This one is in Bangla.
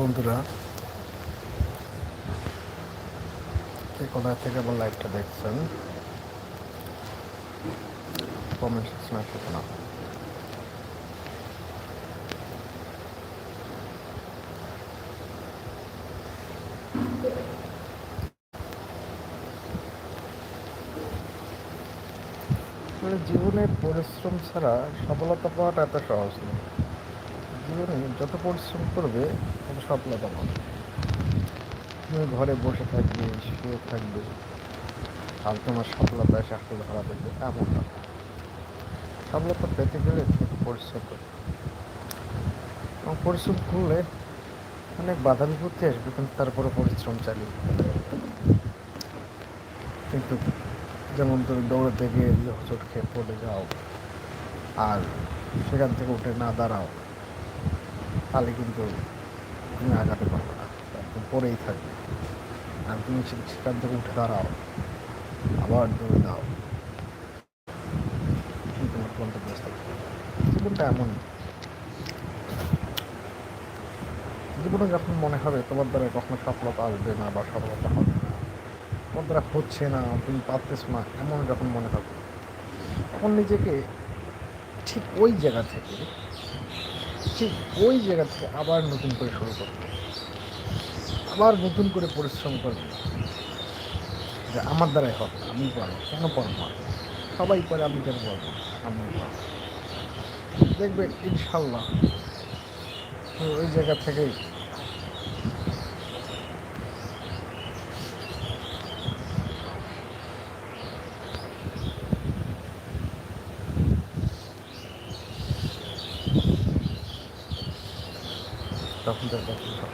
বন্ধুরা কে কোথা থেকে আমার লাইভটা দেখছেন। কমেন্ট না মানে জীবনে পরিশ্রম ছাড়া সফলতা পাওয়াটা এত সহজ নয়। জীবনে যত পরিশ্রম করবে, তত সফলতা পাবে তুমি ঘরে বসে থাকবে, শুয়ে থাকবে আর তোমার সফলতা এসে হাতে ধরা দেবে এমন না। সফলতা পেতে গেলে তোমাকে পরিশ্রম করবে। এবং পরিশ্রম করলে অনেক বাধা বিপত্তি আসবে, কিন্তু তারপরে পরিশ্রম চালিয়ে কিন্তু যেমন তুমি দৌড়াতে গিয়ে হোঁচট খেয়ে পড়ে যাও, আর সেখান থেকে উঠে না দাঁড়াও তাহলে কিন্তু তুমি আগাতে পারবে না। তুমি পড়েই থাকবে। আর তুমি সেখান থেকে উঠে দাঁড়াও। আবার দৌড়ে দাও তুমি তোমার গন্তব্যস্থল জীবনটা এমন। জীবনে যখন মনে হবে তোমার দ্বারা কখনো সফলতা আসবে না বা সফলতা হবে না, তোমার দ্বারা হচ্ছে না, তুমি পারতেছ না, এমন যখন মনে হবে, তখন নিজেকে ঠিক ওই জায়গা থেকে ঠিক ওই জায়গা থেকে আবার নতুন করে শুরু করবে আবার নতুন করে পরিশ্রম করবে। যে আমার দ্বারাই হবে আমি পারব, কেন পারব? সবাই পারে, আমি কেন পারব আমি পারব। দেখবেন, ইনশাল্লাহ, ওই জায়গা 나 혼자 나 혼자